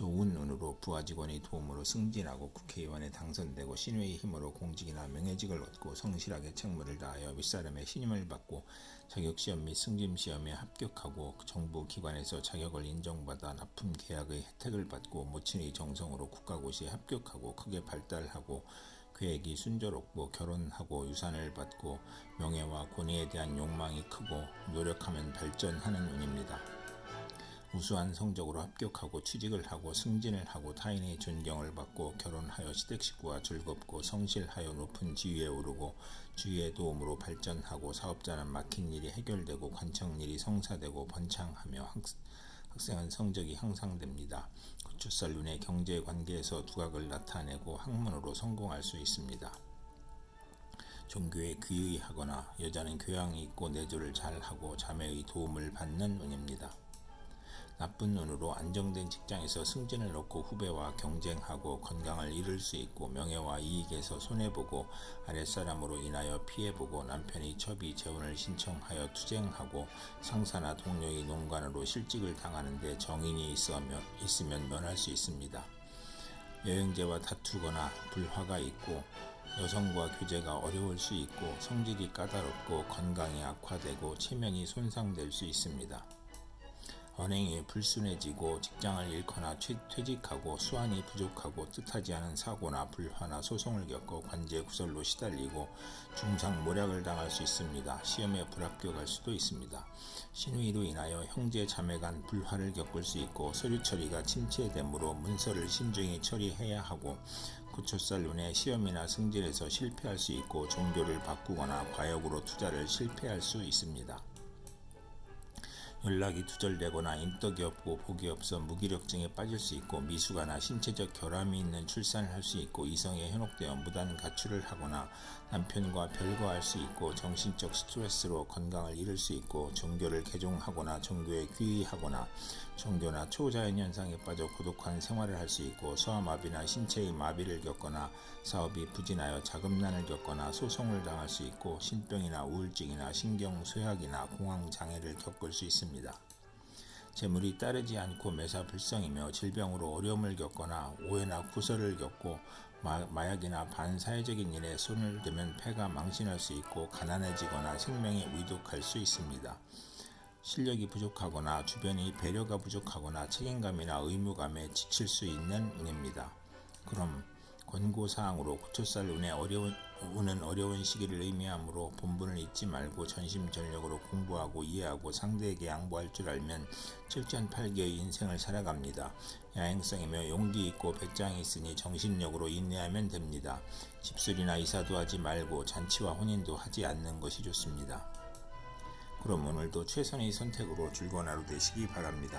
좋은 운으로 부하 직원의 도움으로 승진하고 국회의원에 당선되고 신회의 힘으로 공직이나 명예직을 얻고 성실하게 책무를 다하여 윗사람의 신임을 받고 자격시험 및 승진시험에 합격하고 정부 기관에서 자격을 인정받아 납품 계약의 혜택을 받고 모친의 정성으로 국가고시에 합격하고 크게 발달하고 계획이 순조롭고 결혼하고 유산을 받고 명예와 권위에 대한 욕망이 크고 노력하면 발전하는 운입니다. 우수한 성적으로 합격하고 취직을 하고 승진을 하고 타인의 존경을 받고 결혼하여 시댁 식구와 즐겁고 성실하여 높은 지위에 오르고 주위의 도움으로 발전하고 사업자는 막힌 일이 해결되고 관청 일이 성사되고 번창하며 학, 학생은 성적이 향상됩니다. 고추살 눈의 경제 관계에서 두각을 나타내고 학문으로 성공할 수 있습니다. 종교에 귀의하거나 여자는 교양이 있고 내조를 잘하고 자매의 도움을 받는 운입니다. 나쁜 눈으로 안정된 직장에서 승진을 얻고 후배와 경쟁하고 건강을 잃을 수 있고 명예와 이익에서 손해보고 아랫사람으로 인하여 피해보고 남편이 첩이 재혼을 신청하여 투쟁하고 상사나 동료의 농간으로 실직을 당하는데 정인이 있으면, 있으면 면할 수 있습니다. 여행제와 다투거나 불화가 있고 여성과 교제가 어려울 수 있고 성질이 까다롭고 건강이 악화되고 체면이 손상될 수 있습니다. 언행이 불순해지고 직장을 잃거나 퇴직하고 수완이 부족하고 뜻하지 않은 사고나 불화나 소송을 겪고 관제 구설로 시달리고 중상 모략을 당할 수 있습니다. 시험에 불합격할 수도 있습니다. 신의로 인하여 형제 자매 간 불화를 겪을 수 있고 서류 처리가 침체되므로 문서를 신중히 처리해야 하고 구초살 눈에 시험이나 승진에서 실패할 수 있고 종교를 바꾸거나 과욕으로 투자를 실패할 수 있습니다. 연락이 두절되거나 인덕이 없고 복이 없어 무기력증에 빠질 수 있고 미숙아나 신체적 결함이 있는 출산을 할 수 있고 이성에 현혹되어 무단 가출을 하거나 남편과 별거할 수 있고 정신적 스트레스로 건강을 잃을 수 있고 종교를 개종하거나 종교에 귀의하거나 종교나 초자연 현상에 빠져 고독한 생활을 할 수 있고 소아마비나 신체의 마비를 겪거나 사업이 부진하여 자금난을 겪거나 소송을 당할 수 있고 신병이나 우울증이나 신경 쇠약이나 공황 장애를 겪을 수 있습니다. 있습니다. 재물이 따르지 않고 매사불성이며 질병으로 어려움을 겪거나 오해나 구설을 겪고 마, 마약이나 반사회적인 일에 손을 대면 폐가 망신할 수 있고 가난해지거나 생명이 위독할 수 있습니다. 실력이 부족하거나 주변이 배려가 부족하거나 책임감이나 의무감에 지칠 수 있는 운입니다. 그럼 권고사항으로 고초살 운에 어려운, 운은 어려운 시기를 의미하므로 본분을 잊지 말고 전심전력으로 공부하고 이해하고 상대에게 양보할 줄 알면 칠전팔계의 인생을 살아갑니다. 야행성이며 용기 있고 배짱이 있으니 정신력으로 인내하면 됩니다. 집술이나 이사도 하지 말고 잔치와 혼인도 하지 않는 것이 좋습니다. 그럼 오늘도 최선의 선택으로 즐거운 하루 되시기 바랍니다.